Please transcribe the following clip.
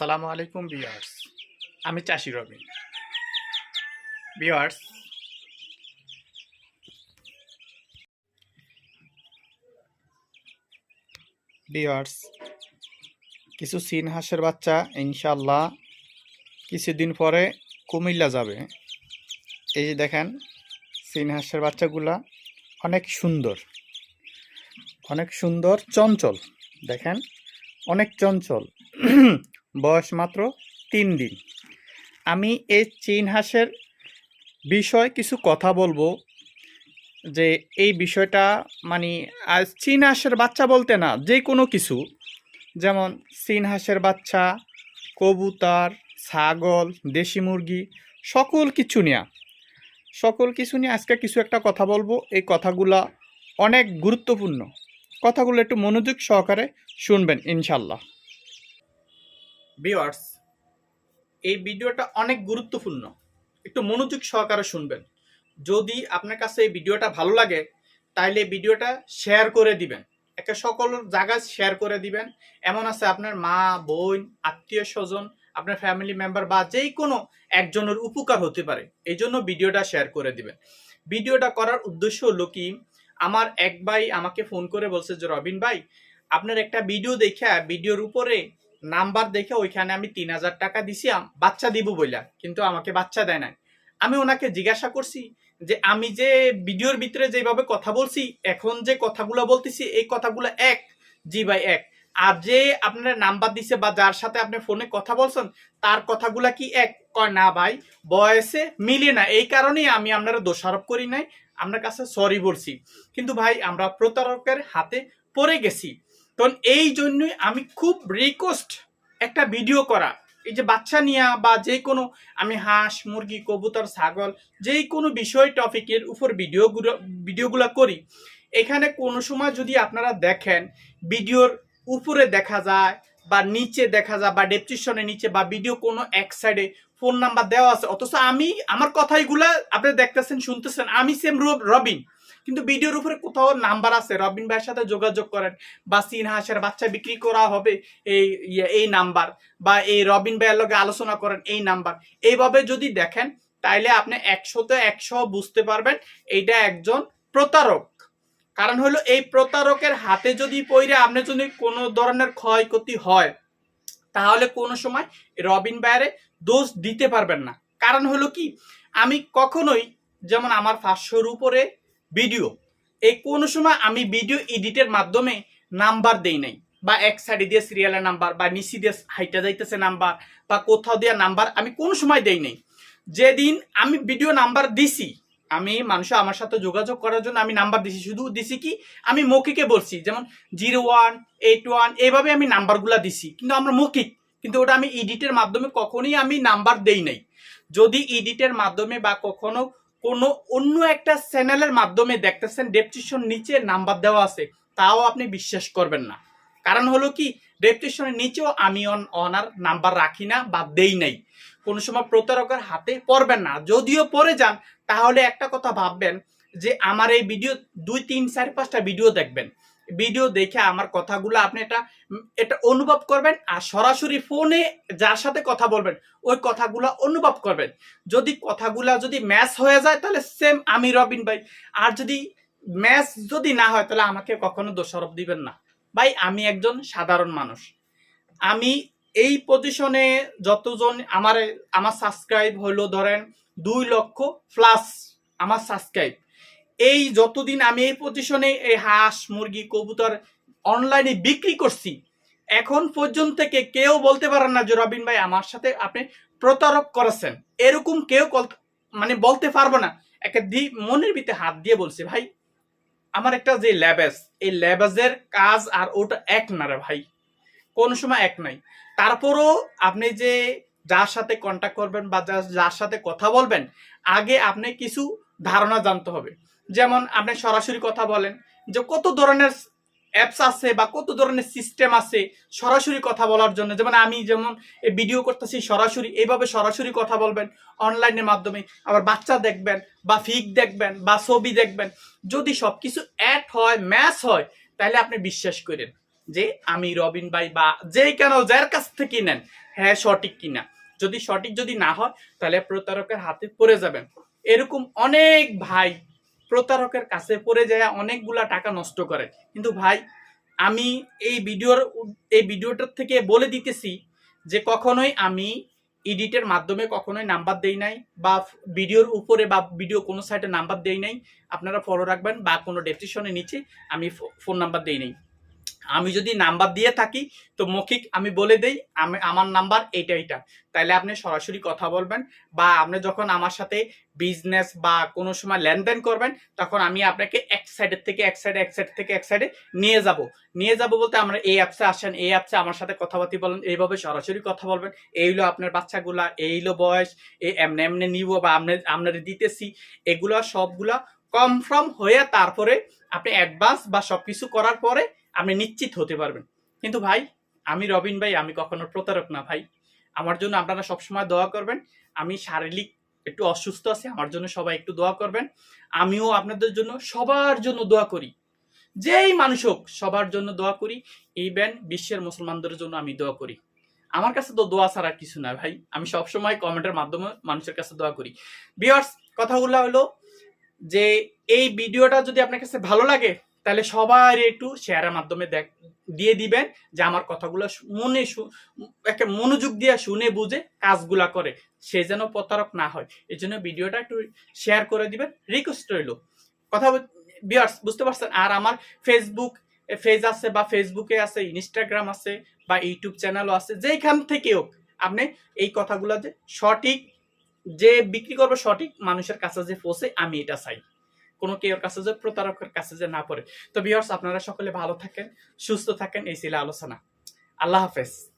আসসালামু আলাইকুম বিয়ার্স আমি চাষি রবি বিয়ার্স বিয়ার্স কিছু চীন হাঁসের বাচ্চা ইনশাল্লাহ কিছুদিন পরে কুমিল্লা যাবে। এই যে দেখেন চীন হাঁসের বাচ্চাগুলা অনেক সুন্দর। অনেক সুন্দর, চঞ্চল। দেখেন, অনেক চঞ্চল। বয়স মাত্র তিন দিন। আমি এই চীন হাঁসের বিষয় কিছু কথা বলব যে এই বিষয়টা মানে চীন হাঁসের বাচ্চা বলতে না, যে কোনো কিছু। যেমন চীন হাঁসের বাচ্চা, কবুতর, ছাগল, দেশি মুরগি, সকল কিছু নিয়ে। সকল কিছু নিয়ে আজকে কিছু একটা কথা বলব। এই কথাগুলা অনেক গুরুত্বপূর্ণ। কথাগুলো একটু মনোযোগ সহকারে শুনবেন ইনশাল্লাহ ভিওয়ার্স এই ভিডিওটা অনেক গুরুত্বপূর্ণ। একটু মনোযোগ সহকারে শুনবেন। যদি আপনার কাছে এই ভিডিওটা ভালো লাগে, তাইলে ভিডিওটা শেয়ার করে দিবেন। একে সকল জায়গায় শেয়ার করে দিবেন। এমন আছে আপনার মা, বোন, আত্মীয় স্বজন, আপনার ফ্যামিলি মেম্বার বা যেই কোনো একজনের উপকার হতে পারে। এই জন্য ভিডিওটা শেয়ার করে দিবেন। ভিডিওটা করার উদ্দেশ্য হলো কি? আমার এক ভাই আমাকে ফোন করে বলছে যে, রবিন ভাই, আপনার একটা ভিডিও দেখে ভিডিওর উপরে নাম্বার দেখে ওইখানে আমি তিন হাজার টাকা দিছি বাচ্চা দিব বইলা, কিন্তু আমাকে বাচ্চা দেয় নাই। আমি ওনাকে জিজ্ঞাসা করছি যে, আমি যে ভিডিওর ভিতরে যেভাবে কথা বলছি, এখন যে কথাগুলো বলতেছি, এই কথাগুলো এক, জি ভাই এক। আর যে আপনার নাম্বার দিছে বা যার সাথে আপনি ফোনে কথা বলছেন, তার কথাগুলা কি এক? কয়, না ভাই, বয়সে মিলে না। এই কারণেই আমি আপনারা দোষারোপ করি নাই, আপনার কাছে সরি বলছি। কিন্তু ভাই, আমরা প্রতারকের হাতে পড়ে গেছি। তখন এই জন্যই আমি খুব রিকোয়েস্ট একটা ভিডিও করা। এই যে বাচ্চা নিয়া বা যে কোনো, আমি হাঁস, মুরগি, কবুতর, ছাগল যেই কোনো বিষয় টপিকের উপর ভিডিওগুলো ভিডিওগুলো করি। এখানে কোনো সময় যদি আপনারা দেখেন ভিডিওর উপরে দেখা যায় বা নিচে দেখা যায় বা ডেসক্রিপশনের নিচে বা ভিডিও কোনো এক সাইডে ফোন নাম্বার দেওয়া আছে, অথচ আমি, আমার কথাইগুলা আপনি দেখতেছেন, শুনতেছেন, আমি সেম রবিন। কিন্তু ভিডিওর উপরে কোথাও নাম্বার আছে। রবিন ভাইয়ের সাথে যোগাযোগ করেন বা সিন হাঁসের বাচ্চা বিক্রি করা হবে এই ইয়ে, এই নাম্বার বা এই রবিন ভাইয়ের লগে আলোচনা করেন এই নাম্বার। এইভাবে যদি দেখেন তাইলে আপনি একশোতে একশো বুঝতে পারবেন এইটা একজন প্রতারক। কারণ হলো এই প্রতারকের হাতে যদি পইরে আপনি যদি কোনো ধরনের ক্ষয়ক্ষতি হয় তাহলে কোনো সময় রবিন ভাইয়ারে দোষ দিতে পারবেন না। কারণ হলো কি আমি কখনোই যেমন আমার পাঁচশোর উপরে ভিডিও। এই কোনো সময় আমি ভিডিও এডিটের মাধ্যমে নাম্বার দেই নাই, বা এক সাইডে দিয়ে সিরিয়ালের নাম্বার, বা নিচি দিয়ে হাইটা যাইতেছে নাম্বার, বা কোথাও দেওয়া নাম্বার, আমি কোনো সময় দেই নাই। যেদিন আমি ভিডিও নাম্বার দিছি, আমি মানুষ আমার সাথে যোগাযোগ করার জন্য আমি নাম্বার দিছি। শুধু দিছি কি? আমি মৌখিকে বলছি, যেমন জিরো ওয়ান, এইট ওয়ান, এইভাবে আমি নাম্বারগুলা দিছি। কিন্তু আমরা মৌখিক, কিন্তু ওটা আমি এডিটের মাধ্যমে কখনোই আমি নাম্বার দেই নাই। যদি এডিটের মাধ্যমে বা কখনো কোনো অন্য একটা চ্যানেলের মাধ্যমে দেখতেছেন, ডেপটিশন নিচে নাম্বার দেওয়া আছে, তাও আপনি বিশ্বাস করবেন না। কারণ হলো কি, ডেপটিশনের নিচেও আমি অন- অনার নাম্বার রাখি না বা দেই নাই। কোনো সময় প্রতারকের হাতে পড়বেন না। যদিও পরে যান, তাহলে একটা কথা ভাববেন যে, আমার এই ভিডিও দুই, তিন, চার, পাঁচটা ভিডিও দেখবেন। ভিডিও দেখে আমার কথাগুলো আপনি এটা এটা অনুভব করবেন আর সরাসরি ফোনে যার সাথে কথা বলবেন, ওই কথাগুলো অনুভব করবেন। যদি কথাগুলা যদি ম্যাচ হয়ে যায়, তাহলে সেম আমি রবিন ভাই। আর যদি ম্যাচ যদি না হয়, তাহলে আমাকে কখনো দোষারোপ দিবেন না। ভাই, আমি একজন সাধারণ মানুষ। আমি এই পজিশনে যতজন আমার আমার সাবস্ক্রাইব হলো ধরেন দুই লক্ষ প্লাস আমার সাবস্ক্রাইব এই যতদিন আমি এই পজিশনে এই হাঁস, মুরগি, কবুতর অনলাইনে বিক্রি করছি, এখন পর্যন্ত থেকে কেউ বলতে পারেন না যে, রবিন ভাই, আমার সাথে আপনি প্রতারক করেছেন। এরকম কেউ মানে বলতে পারব না। একটা দি, মনের ভিতরে হাত দিয়ে বলছে, ভাই, আমার একটা যে ল্যাবেজ, এই ল্যাবেজের কাজ আর ওটা এক না রে ভাই। কোন সময় এক নাই। তারপরও আপনি যে, যার সাথে কন্ট্যাক্ট করবেন বা যার সাথে কথা বলবেন, আগে আপনি কিছু ধারণা জানতে হবে। যেমন আপনি সরাসরি কথা বলেন, যে কত ধরনের অ্যাপস আছে বা কত ধরনের সিস্টেম আছে সরাসরি কথা বলার জন্য। যেমন আমি যেমন ভিডিও করতেছি সরাসরি, এইভাবে সরাসরি কথা বলবেন অনলাইনের মাধ্যমে। আবার বাচ্চা দেখবেন বা ফিক দেখবেন বা ছবি দেখবেন। যদি সব কিছু অ্যাড হয় ম্যাচ হয়, তাহলে আপনি বিশ্বাস করেন যে আমি রবিন ভাই বা যেই কেন যার কাছ থেকে নেন হ্যাঁ সঠিক কিনা। যদি সঠিক যদি না হয়, তাহলে প্রতারকের হাতে পড়ে যাবেন। এরকম অনেক ভাই প্রতারকের কাছে পড়ে যায়, অনেকগুলা টাকা নষ্ট করে। কিন্তু ভাই, আমি এই ভিডিওর এই ভিডিওটার থেকে বলে দিতেছি যে কখনোই আমি এডিটের মাধ্যমে কখনোই নাম্বার দেই নাই বা ভিডিওর উপরে বা ভিডিও কোনো সাইটে নাম্বার দেই নাই। আপনারা ফলো রাখবেন বা কোনো ডেসক্রিপশনের নিচে আমি ফোন নাম্বার দেই নাই। আমি যদি নাম্বার দিয়ে থাকি, তো মৌখিক আমি বলে দেই, আমি, আমার নাম্বার এইটা এইটা। তাইলে আপনি সরাসরি কথা বলবেন বা আপনি যখন আমার সাথে বিজনেস বা কোনো সময় লেনদেন করবেন, তখন আমি আপনাকে এক সাইডের থেকে এক সাইডে এক সাইড থেকে এক সাইডে নিয়ে যাব। নিয়ে যাব বলতে আমরা এই অ্যাপসে আসেন, এই অ্যাপসে আমার সাথে কথাবার্তি বলেন, এইভাবে সরাসরি কথা বলবেন। এইগুলো আপনার বাচ্চাগুলা এইগুলো বয়স এই এমনি এমনি নিব বা আপনি আপনার দিতেছি। এগুলো সবগুলা কনফার্ম হয়ে তারপরে আপনি অ্যাডভান্স বা সব কিছু করার পরে আপনি নিশ্চিত হতে পারবেন। কিন্তু ভাই, আমি রবিন ভাই, আমি কখনো প্রতারক না ভাই। আমার জন্য আপনারা সবসময় দোয়া করবেন। আমি শারীরিক একটু অসুস্থ আছি, আমার জন্য সবাই একটু দোয়া করবেন। আমিও আপনাদের জন্য সবার জন্য দোয়া করি। যেই মানুষ হোক, সবার জন্য দোয়া করি। ইভেন বিশ্বের মুসলমানদের জন্য আমি দোয়া করি। আমার কাছে তো দোয়া ছাড়া কিছু না ভাই। আমি সবসময় কমেন্টের মাধ্যমে মানুষের কাছে দোয়া করি। বিয়ার্স কথাগুলো হলো যে, এই ভিডিওটা যদি আপনার কাছে ভালো লাগে তাহলে সবার একটু শেয়ারের মাধ্যমে দেখ, দিয়ে দিবেন যে আমার কথাগুলো মনে শু- একে মনোযোগ দিয়ে শুনে বুঝে কাজগুলা করে, সে যেন প্রতারক না হয়। এই জন্য ভিডিওটা একটু শেয়ার করে দিবেন রিকোয়েস্ট রইল। কথা বিয়ার্স বুঝতে পারছেন? আর আমার ফেসবুক পেজ আছে বা ফেসবুকে আছে ইনস্টাগ্রাম আছে বা ইউটিউব চ্যানেলও আছে যেখান থেকে হোক, আপনি এই কথাগুলো যে সঠিক, যে বিক্রি করবে সঠিক মানুষের কাছে যে পৌঁছে, আমি এটা চাই। কোনো কেউ কাছে যে, প্রতারকের কাছে যে না পড়ে। তো বিয়ার্স আপনারা সকলে ভালো থাকেন, সুস্থ থাকেন, এই ছিল আলোচনা। আল্লাহ হাফেজ।